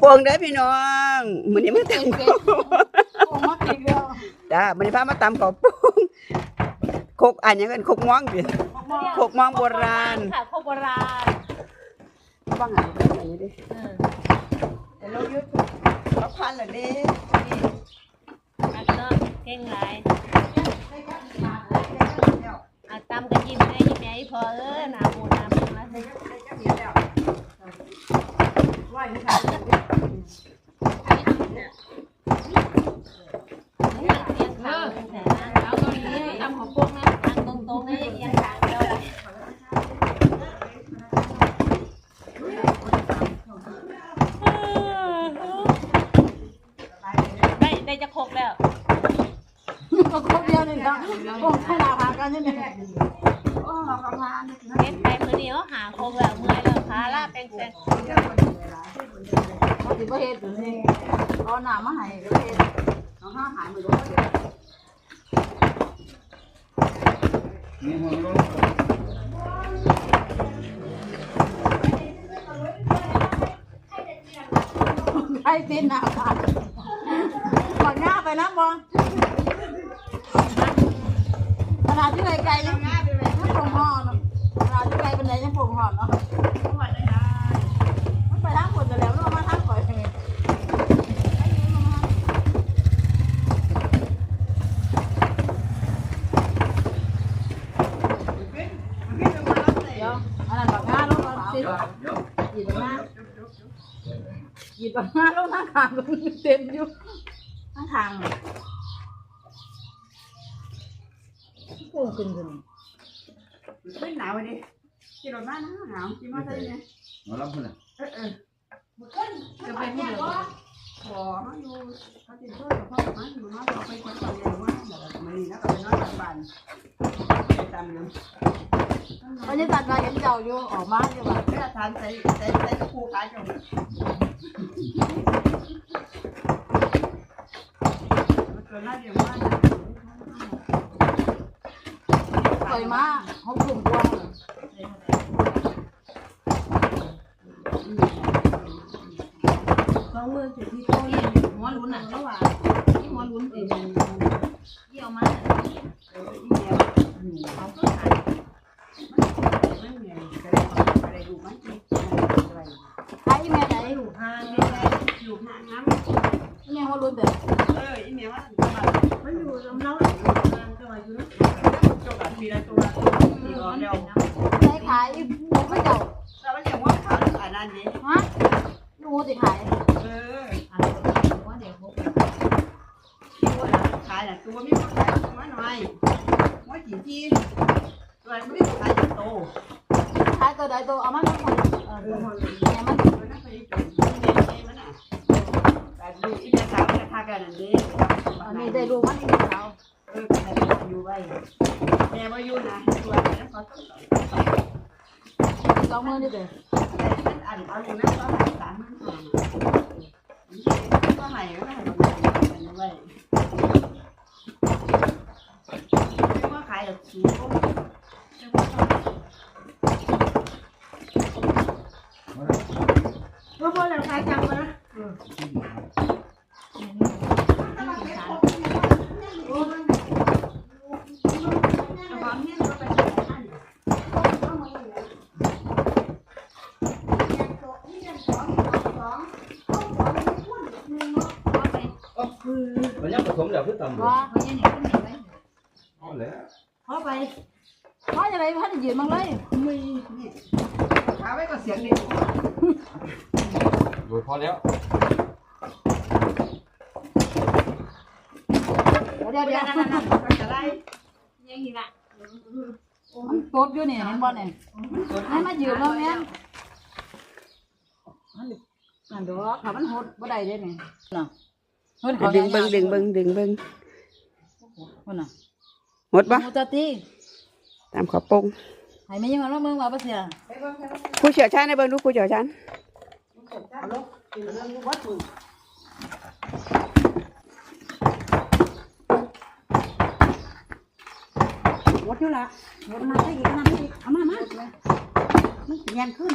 พวงเด้อพี่น้องมื้อนี้มาตำข้าวโอ้มากินแล้วจ้ามื้อนี้พามาตำข้าวปุ้งคกอันหยังกันคกม่วงดิคกม่วงโบราณค่ะโคกโบราณบ้างอันนี้ดิเออแต่เรายุดเราพันเหรอดิอันเนาะเก่งหลายอันตำกันยิ้มได้ยิ้มใหญ่พอเออหนาบูนาบูนะเลี้ยงข้าวตั้งแต่นั้นเอาตรงนี้ตำของพวกนะอันตรงๆนี่เลี้ยงข้าวเดียว ได้ได้จะครบแล้วก็ครบเดียวนี่ครับโอ้ให้ลาพากันนี่นี่เก็บไปมือเดียวหาครบแล้วเมื่อยแล้วขาลาเป็นแสงเขาสิบ่เฮ็ดอยู่นี่เอาน้ำมาให้ก็เฮ็ดเอาห้าหายมือก็เฮ็ดนี่มันก็ให้ตินน้ำค่ะก่อนหน้าไป นะบอลขนาดที่ไกลๆยังยังปงห่อเนาะขนาดที่ไกลเป็นไรยังปงห่อเนาะมันไปทางคนจะแล้วมันมาทางก่อยเองเดี๋ยวอันกับักงาลงก่อนสิเดี๋ยวหยิบบักงาหยิบบักลงทางขางก็เต็มอยู่ ทางทางโป่งขึ้นขึ้นไม่หนาวดิกินรถบ้านนะหนาวกินมาได้ไงมารับคนน่ะเออเออจะไปที่เดียวขอมาอยู่เขาติดช่วยกับพ่อมาอยู่มาเราไปคนต่อเร็วว่าเดี๋ยวมันนี่นะก็เป็นน้อยบ้านไปตามอยู่วันนี้ตัดมาเห็นเจ้าอยู่ออกมาอยู่แบบเพื่อทานใส่ใส่ใส่คู่ขายจัง มันเกิดน่าเดี๋ยวว่าเคยมาเขากลุ่มกวางสองมือถือที่โต๊ะนี่หัวลุ้นอะระหว่างที่หัวลุ้นเองเยี่ยวมาเขาก็ขายไอ้แม่ไหนอยู่ห้างแม่เขาลุ้นแต่มันอยู่ลำเนาห้างก็มาอยู่ ใช้ขายผมไม่เจ้าฮะลูกสิขาย อะไรว่าเดี๋ยวพบกัน ขายตัวใดตัวเอามาทั้งหมดเออตัวเนี่ยมันอันนี้ได้ลูกมันอีกสาวเออแต่อยู่ไว้แม่มาอยู่นะตัวนี้เขาต้องสองมือนี่เด้ออันเอาอยู่นะก็หายสามมันหาก็หายก็หายกันไว้ไม่ว่าขายแบบสูง ว่าพอเราขายจังวะ มันยังผสมแล้วคือตำเลย ว่า เอาแล้ว เข้า ไปเพราะอะไรพันยืนมั่งเลยขาไว้ก็เสียงเด็กโดยพอแล้วเดี๋ยวเดี๋ยวนั่นนั่นนั่นก็จะไล่ยังอีกละมันตดอยู่นี่เห็นบ่เนี่ยให้มายืนแล้วแม่นนั่นดอกถ้ามันหดบ่ได้เด้นี่น่ะ เพิ่นเขาดึงเบิ้งดึงเบิ้งดึงเบิ้งเพิ่นน่ะหมดปะหมูตะตีตามขอปงให้แม่ยังมาเบิ่งว่าบ่เสียผู้เชี่ยวชาญในเบิ้งดูผู้เชี่ยวชาญหมดอยู่ละหมดมาได้อีกมาได้อีกเอามามามันสิยันขึ้น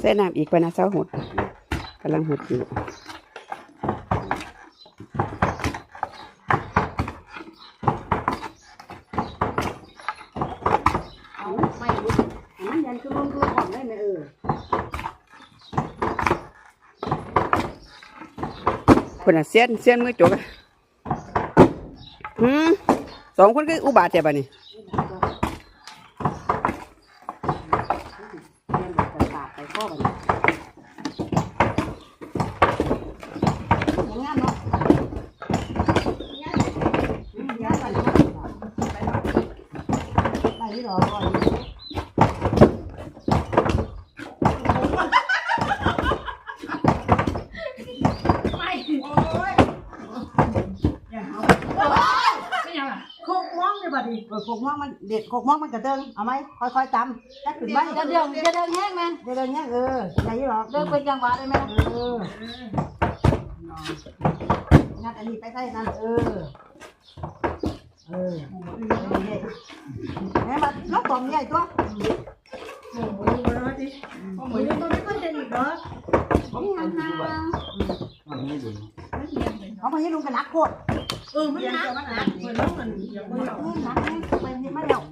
เส้นน้ำอีกไปนะเจ้าหดกำลังหดอยู่ เอาไม่รู้ มันยันคือลงคือผ่อนได้ไหมเออ คนอะเสียนเสียนมือจกอะหืมสองคนก็อุบาทแต่บ่นี่ไปข้อบ่นี่งานเนาะงานไปเนาะไปที่รอก่อน ไม่ ไม่ยังอะ โคกม่ว งเลยบัดนี้โคกม่วงมันเด็ดโคกม่วงมันกระเดิงเอาไหมค่อยๆตำจะขึ้นไหมจะเดินจะเดินแห้งไหมเดินเนี้ยเออไหนหรอกเดินเป็นจังหวะได้ไหมเอองัดอันนี้ไปใส่นั่นเออเออแม่มาน้องกล่องใหญ่ตัวหมูหมูน้อยสิหมูตัวนี้ก็จะอีกเนาะนี่หันหน้ามันไม่ดูเขาไปให้ลุงกันนักโคตร เออมันนักหนักเหมือนน้องมันอย่ามันนักแม่ไม่เดียว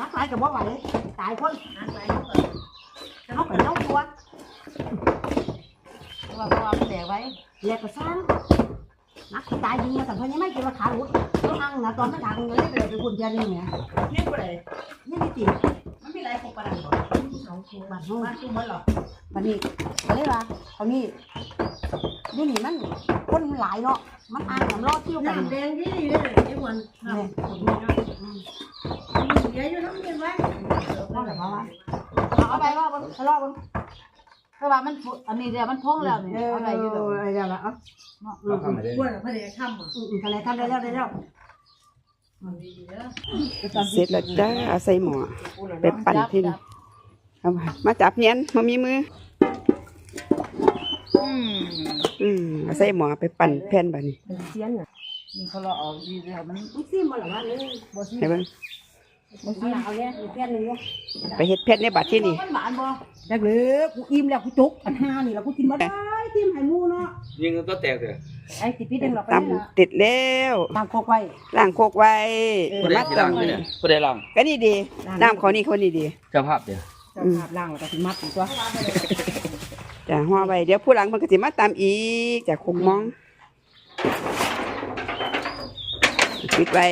นักหลกับว่าไหวตายคนหนักไปเขาเป็นน้องตัวว่าเพราะว่ามันแตกไว้แหลกก็สร้างนักตายยิงมาแต่เพิ่นยังไม่กินราคาหลุดต้องอังนะตอนนั้นอังเลยไปเลยไปคุณเจนี่เนี่ยนี่ยกูเลยนี่ไม่ติดมันมีหลายของประดับสอง ตัวบ้านห้องมาตุ้มมันหรอบันนี้เขาเรียกว่าเขานี่นี่นี่มันคนมันหลายเนาะมันอ่านน้ำรอดเที่ยวกันน้ำแดงที่นี่เลยไอ้วันน้ำผมเนี่ยเดี๋ยวอยู่น้ำเย็นไว้นั่นแหละเพราะว่าเอาไปว่าบนทะเลาะบนเพราะว่ามันอันนี้เดี๋ยวมันพงแล้วนี่เออเอาไปอยู่ตรงอะไรเดี๋ยวละเอะเราทำอะไรกล้วยพระเดชค่ำอะอะไรทำได้แล้วได้แล้วมันดีเด้อเสร็จแล้วจ้าเอาใส่หม้อไปปั่นที่นี่ เอามามาจับเนียนมามีมือ อืมอืมเอาใส่หม้อไปปั่นแผ่นบัดนี้เสียนอะมีเขาเราออกดีแล้วมันมันซิมบ่ล่ะว่านี่บ่ซิมให้เบิ่งบางทีเอาเนี่ยแค่นี้ไปเฮ็ดแผ่นในบัดที่นี่มันหวานบ่จักเลยกูอิ่มแล้วกูจุกอันห้านี่แล้วกูกินบ่ได้ทิมให้หมูเนาะยิงตัวแตกเลยไอ้ติพี่ดึงเราไปตำติดแล้วตามโคกไว้ล้างโคกไว้ผู้ใดมาที่ล่างตำเนี่ยผู้ใดล่างก็นี่ดีน้ำเขานี่เขานี่ดีเจ้าภาพเดี๋ยว จ้าภาพล่างแล้วก็สิมัดอีกตัวจ้ะหัวไว้เดี๋ยวผู้หลังมันก็สิมัดตามอีกจ้ะคงมองปิดไว้